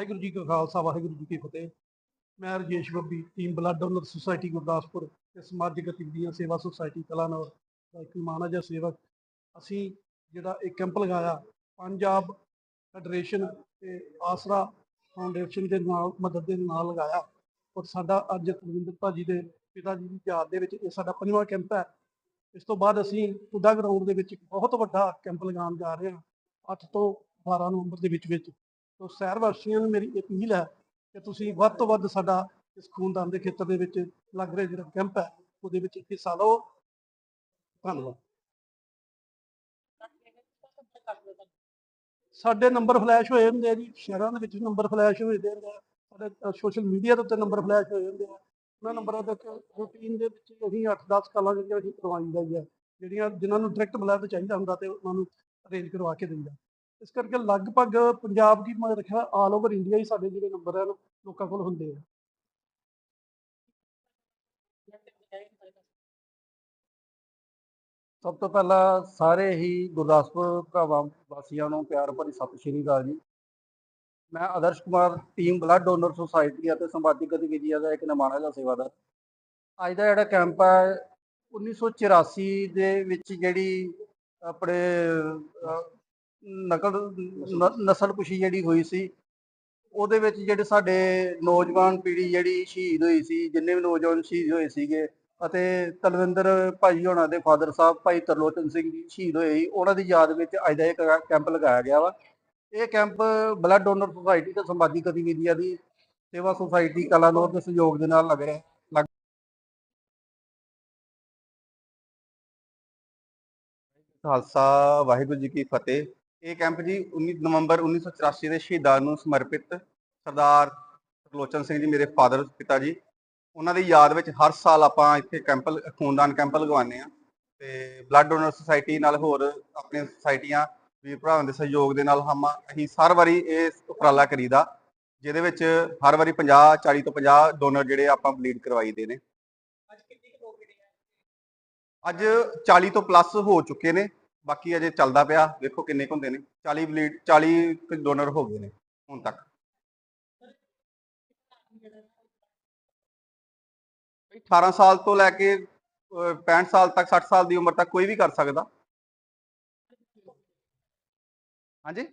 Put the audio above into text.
ਵਾਹਿਗੁਰੂ ਜੀ ਕਾ ਖਾਲਸਾ, ਵਾਹਿਗੁਰੂ ਜੀ ਕੀ ਫਤਿਹ। ਮੈਂ Rajesh Babbi team blood donor society Gurdaspur, ਤੇ ਸਮਾਜਿਕ ਗਤੀਵਿਧੀਆਂ ਸੇਵਾ ਸੁਸਾਇਟੀ ਕਲਾਨੌਰ ਦਾ ਇੱਕ ਮਾਨਜ ਸੇਵਕ। ਅਸੀਂ ਜਿਹੜਾ ਇਹ ਕੈਂਪ ਲਗਾਇਆ, ਪੰਜਾਬ ਫੈਡਰੇਸ਼ਨ ਤੇ ਆਸਰਾ ਫਾਊਂਡੇਸ਼ਨ ਦੇ ਨਾਲ, ਮਦਦ ਦੇ ਨਾਲ ਲਗਾਇਆ। ਔਰ ਸਾਡਾ ਅੱਜ ਕੁਲਵਿੰਦਰ ਭਾਜੀ ਦੇ ਪਿਤਾ ਜੀ ਦੀ ਯਾਦ ਦੇ ਵਿੱਚ ਇਹ ਸਾਡਾ ਪੰਜਵਾਂ ਕੈਂਪ ਹੈ। ਇਸ ਤੋਂ ਬਾਅਦ ਅਸੀਂ ਪੁੱਡਾ ਗਰਾਊਂਡ ਦੇ ਵਿੱਚ ਇੱਕ ਬਹੁਤ ਵੱਡਾ ਕੈਂਪ ਲਗਾਉਣ ਜਾ ਰਹੇ ਹਾਂ 8 ਤੋਂ 12 ਨਵੰਬਰ ਦੇ ਵਿੱਚ ਵਿੱਚ। ਤੋ ਸ਼ਹਿਰ ਵਾਸੀਆਂ ਨੂੰ ਮੇਰੀ ਅਪੀਲ ਹੈ ਕਿ ਤੁਸੀਂ ਵੱਧ ਤੋਂ ਵੱਧ ਸਾਡਾ ਇਸ ਖੂਨਦਾਨ ਦੇ ਖੇਤਰ ਦੇ ਵਿੱਚ ਲੱਗ ਰਿਹਾ ਜਿਹੜਾ ਕੈਂਪ ਹੈ, ਉਹਦੇ ਵਿੱਚ ਹਿੱਸਾ ਲਓ। ਧੰਨਵਾਦ। ਸਾਡੇ ਨੰਬਰ ਫਲੈਸ਼ ਹੋਏ ਹੁੰਦੇ ਆ ਜੀ, ਸ਼ਹਿਰਾਂ ਦੇ ਵਿੱਚ ਨੰਬਰ ਫਲੈਸ਼ ਹੋਏ ਦੇ ਹੁੰਦੇ ਆ। ਸਾਡੇ ਸੋਸ਼ਲ ਮੀਡੀਆ ਦੇ ਉੱਤੇ ਨੰਬਰ ਫਲੈਸ਼ ਹੋਏ ਹੁੰਦੇ ਆ। ਉਹਨਾਂ ਨੰਬਰਾਂ ਦੇ ਰੂਟੀਨ ਦੇ ਵਿੱਚ ਅਸੀਂ 8-10 ਕਾਲਾਂ ਜਿਹੜੀਆਂ ਅਸੀਂ ਕਰਵਾਈਦਾ ਹੀ ਆ ਜਿਹੜੀਆਂ ਜਿਨ੍ਹਾਂ ਨੂੰ ਡਾਇਰੈਕਟ ਬਲੱਡ ਚਾਹੀਦਾ ਹੁੰਦਾ ਤੇ ਉਹਨਾਂ ਨੂੰ ਅਰੇਂਜ ਕਰਵਾ ਕੇ ਦਿੰਦਾ ਇਸ ਕਰਕੇ ਲਗਭਗ ਪੰਜਾਬ ਕੀ ਮੈਂ ਰੱਖਿਆ ਆਲ ਓਵਰ ਇੰਡੀਆ ਹੀ ਸਾਡੇ ਜਿਹੜੇ ਨੰਬਰ ਹਨ ਲੋਕਾਂ ਕੋਲ ਹੁੰਦੇ ਆ। ਸਭ ਤੋਂ ਪਹਿਲਾਂ ਸਾਰੇ ਹੀ ਗੁਰਦਾਸਪੁਰ ਭਰਾਵਾਂ ਵਾਸੀਆਂ ਨੂੰ ਪਿਆਰ ਭਰੀ ਸਤਿ ਸ਼੍ਰੀ ਅਕਾਲ ਜੀ। ਮੈਂ Adarsh Kumar team blood donor society ਅਤੇ ਸਮਾਜਿਕ ਗਤੀਵਿਧੀਆਂ ਦਾ ਇੱਕ ਨਮਾਣਾ ਦਾ ਸੇਵਾਦਾਰ। ਅੱਜ ਦਾ ਜਿਹੜਾ ਕੈਂਪ ਹੈ 1984 ਦੇ ਵਿੱਚ ਜਿਹੜੀ ਆਪਣੇ ਨਕਲ, ਨ- ਨਸਲ ਕੁਸ਼ੀ ਜਿਹੜੀ ਹੋਈ ਸੀ, ਉਹਦੇ ਵਿੱਚ ਜਿਹੜੇ ਸਾਡੇ ਨੌਜਵਾਨ ਪੀੜ੍ਹੀ ਜਿਹੜੀ ਸ਼ਹੀਦ ਹੋਈ ਸੀ, ਜਿੰਨੇ ਵੀ ਨੌਜਵਾਨ ਸ਼ਹੀਦ ਹੋਏ ਸੀਗੇ, ਅਤੇ ਤਲਵਿੰਦਰ ਭਾਈ ਹੋਣਾ ਦੇ ਫਾਦਰ ਸਾਹਿਬ, ਭਾਈ ਤਰਲੋਚਨ ਸਿੰਘ ਜੀ ਸ਼ਹੀਦ ਹੋਏ ਸੀ, ਉਹਨਾਂ ਦੀ ਯਾਦ ਵਿੱਚ ਅੱਜ ਦਾ ਇਹ ਕੈਂਪ ਲਗਾਇਆ ਗਿਆ ਵਾ। ਇਹ ਕੈਂਪ ਬਲੱਡ ਡੋਨਰ ਸੁਸਾਇਟੀ ਤੇ ਸਮਾਜਿਕ ਗਤੀਵਿਧੀਆਂ ਦੀ, ਸੇਵਾ ਸੁਸਾਇਟੀ ਕਲਾਨੌਰ ਦੇ ਸਹਿਯੋਗ ਦੇ ਨਾਲ ਲੱਗ ਰਿਹਾ ਲੱਗ ਖਾਲਸਾ, ਵਾਹਿਗੁਰੂ ਜੀ ਕੀ ਫਤਿਹ। ਇਹ ਕੈਂਪ ਜੀ 19 ਨਵੰਬਰ 1984 ਦੇ ਸ਼ਹੀਦਾਂ ਨੂੰ ਸਮਰਪਿਤ ਸਰਦਾਰ ਲੋਚਨ ਸਿੰਘ ਜੀ, ਮੇਰੇ ਫਾਦਰ ਪਿਤਾ ਜੀ। ਉਹਨਾਂ ਦੀ ਯਾਦ ਵਿੱਚ ਹਰ ਸਾਲ ਆਪਾਂ ਇੱਥੇ ਕੈਂਪ ਖੂਨਦਾਨ ਕੈਂਪ ਲਗਵਾਉਂਦੇ ਆ ਤੇ ਬਲੱਡ ਡੋਨਰ ਸੁਸਾਇਟੀ ਨਾਲ ਹੋਰ ਆਪਣੀਆਂ ਸੁਸਾਇਟੀਆਂ ਵੀਰ ਭਰਾਵਾਂ ਦੇ ਸਹਿਯੋਗ ਦੇ ਨਾਲ ਹਮ ਅਸੀਂ ਹਰ ਵਾਰੀ ਇਹ ਉਪਰਾਲਾ ਕਰੀਦਾ, ਜਿਹਦੇ ਵਿੱਚ ਹਰ ਵਾਰੀ 50 40 ਤੋਂ 50 ਡੋਨਰ ਜਿਹੜੇ ਆਪਾਂ ਬਲੀਡ ਕਰਵਾਈਦੇ ਨੇ। ਅੱਜ 40 ਤੋਂ ਪਲੱਸ ਹੋ ਚੁੱਕੇ ਨੇ। ਬਾਕੀ ਅਜੇ ਚੱਲਦਾ ਪਿਆ ਵੇਖੋ ਕਿੰਨੇ ਕੁ ਹੁੰਦੇ ਨੇ। 40 ਬਲੀਡ 40 ਡੋਨਰ ਹੋ ਗਏ ਨੇ ਹੁਣ ਤੱਕ। 18 ਸਾਲ ਤੋਂ ਲੈ ਕੇ ਅਹ, 65 ਸਾਲ ਤੱਕ 60 ਸਾਲ ਦੀ ਉਮਰ ਤੱਕ ਕੋਈ ਵੀ ਕਰ ਸਕਦਾ। ਹਾਂਜੀ?